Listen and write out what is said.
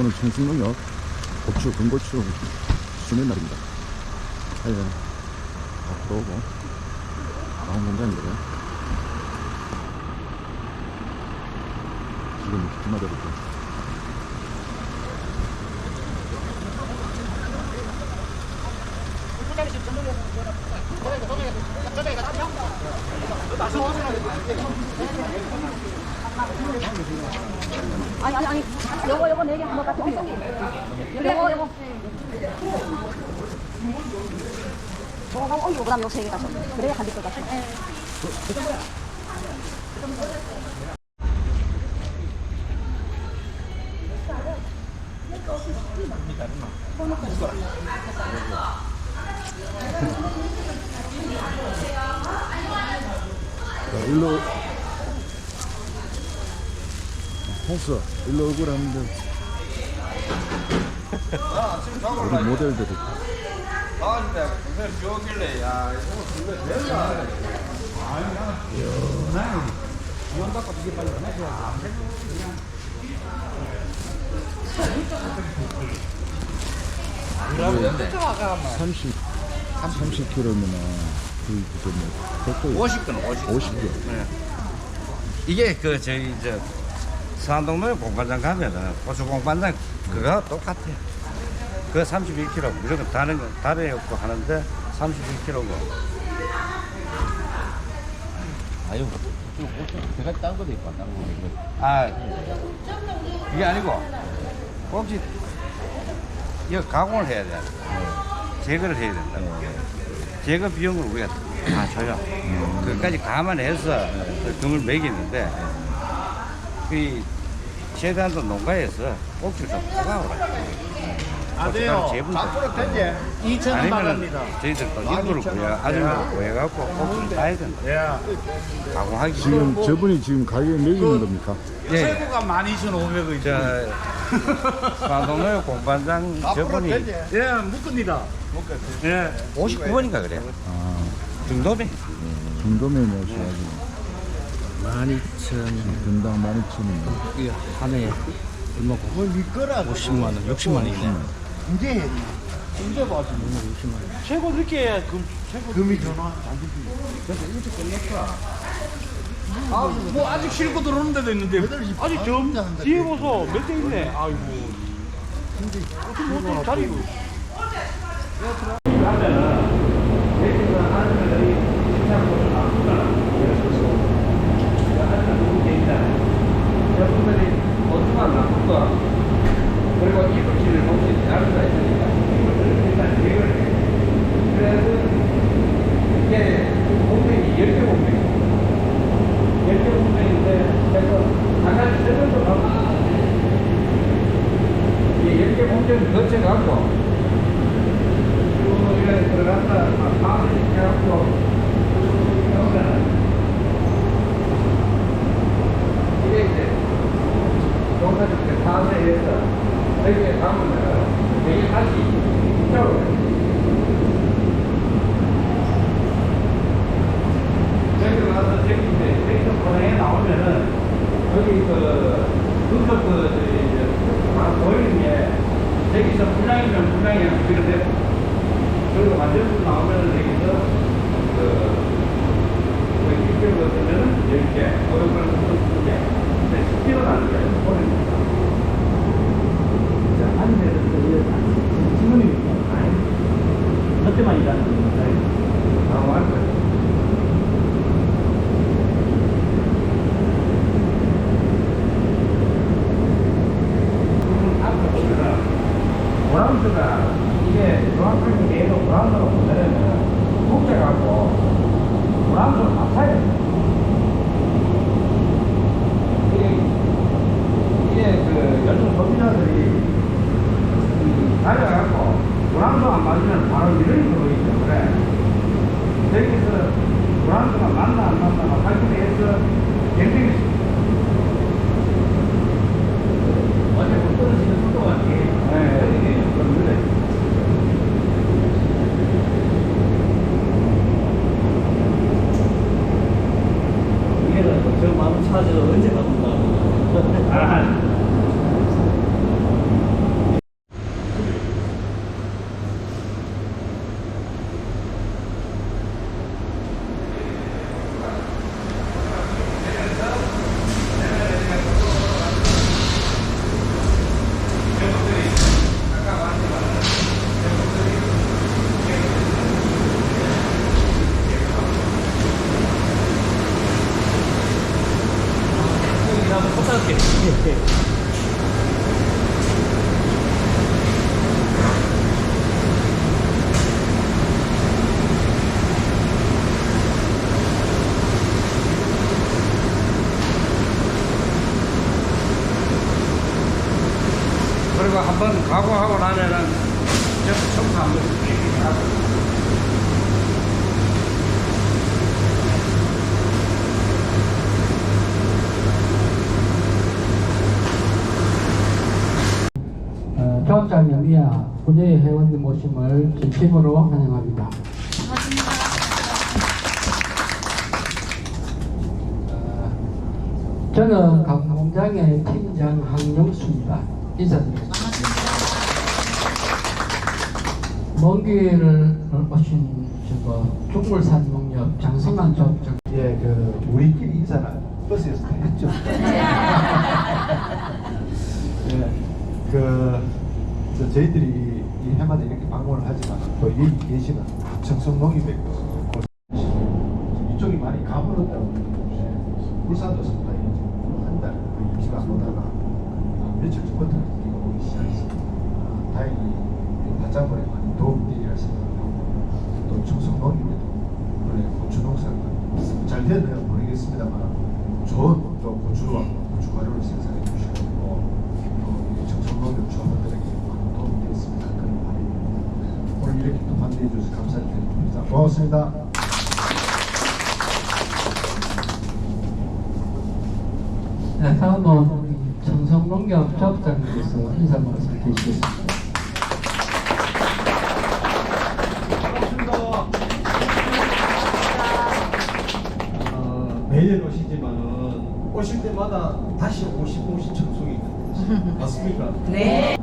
오늘 청승농협 고추, 군고추 수면 날입니다. 하여 앞으로 오고 나온 공장이고요. 지금 기마대로 아니 아니 아니 요거 요거 네개 한번 같이 옮겨 요거 옮기고 그다음 요세 개 같이 그래야 간질 것 같아 자, 일로 호스 일로 오고 하는데. 우리 모델들이. 아, 근데 그걸 비오길래, 야, 이거 그거 내가. 그러면 30 30kg면 그 그게 뭐 백도 50건, 50. 50kg 이게 그, 저희, 저, 서안동로에 공반장 가면은, 고수 공반장, 그거 똑같아요. 그거 31kg, 무조건 다른, 거- 다른 애 없고 하는데, 31kg고. 아유, 제가 딴 거도 있고, 딴 거도 있고. 아, 그게 아니고, 꼭지, 이거 가공을 해야 돼. 제거를 해야 된다. 제거 비용을 우리가 다 줘요. 그까지 감안해서 금을 매기는데, 그, 최대한도 농가에서 꼭지를 좀 뽑아오라. 재분 앞으로 되지. 2천 원 아니면 나갑니다. 저희들 또 일부를 구해, 아줌마를 구해갖고 꼭지를 따야 된다. 예. 가공하기. 지금 저분이 지금 가격에 매기는 겁니까? 예. 최고가 12,500원이죠. 저, 서안동로의 공반장 저분이 예, 묶습니다. 예. 59번인가 그래. 아 중도배. 중도면이 오셔가지고 12,000, 분당 12,000원 이게 한 해에 얼마고? 뭐 믿거라. 50만 원, 60만 원이네. 이제. 이제 봐. 최고 늦게 금 최고 금이 전화 아, 뭐 아직 싣고 들어오는 데도 있는데 아직 저 뒤에 보소 몇 대 있네. 아이고. 어떻게 못 자리 여러분들이 어떻게 나쁘고 그리고 이불지를 혹시 다른 거 있으니까 이불지를 일단 제거를 해. 그래서 이게 공백이 열개 공백. 열개 공백인데 그래서 잠깐 세번도 가고 이게 열개 공백을 거쳐갖고 쭉 이렇게 들어갔다 파를 해갖고 이게 이제 농사짓 때 사세에서 여기에 가면 여기 다시 이쪽으로 여기 가서 저기 이제 여기서 고향에 나오면은 여기 그 눈썹 그 이제 막 보이는 게 여기서 분량이면 분량이 어떻게 되고 그리고 완전 나오면은 여기서 그 여기 스피로 나는 게 보입니다. 안에서 지문입니까? 아니. 그때만 일하는 거예요. 아, 맞아요. 브라운드가 이게 정확하게 얘도 브라운드로 보내려면 국제 갖고 브라운드를 맞춰야 돼. 이게, 이게 그 요즘 소비자들이 달려갖고 브라운드 안 맞으면 바로 이런 거기 때문에 여기서 브라운드가 맞나 안 맞나 확인해서 경쟁이 어제 못 떨어지는 속도가 네, 이게 좀 느려요. 이게 저 마음 찾아서 언제 가본다. 아, 생각해. 그리고 한번 각오하고 나면은 계속 청소하면 되겠다. 이하 분야의 회원님 모심을 진심으로 환영합니다. 어, 저는 강공장의 팀장 황영수입니다. 인사드리겠습니다. 먼 길을 오신 저거 중물산 농협 장성환 조합장 예, 그 우리끼리 인사는 버스에서 다 했죠. 예, 그 저, 저희들이 이 해마다 이렇게 방문을 여기 계시는 청송농협의 그 고- 이쪽이 많이 그러는데 울산도 상당히 한달 그 임시가 안 오다가 며칠 전부터 이거 오기 시작했습니다. 아, 다행히 이 바짝거리 많이 도움드리라 생각하고 또 청송농협에도 원래 고추 농사가 잘 되었나요 모르겠습니다만 좋은 또 고추와 고춧가루를 생산해 주시고 또 청송농협 조합원들에게 많은 도움이 되었습니다. 그런 바람입니다. 오늘 이렇게 또 반대해 주셔서 감사드립니다. 고맙습니다. 네, 다음은 우리 청성농협 조합장님께서 인사 말씀 드리겠습니다. 어, 매년 오시지만은 오실 때마다 다시 오고 싶으신 청송이 있는데 맞습니까? 네.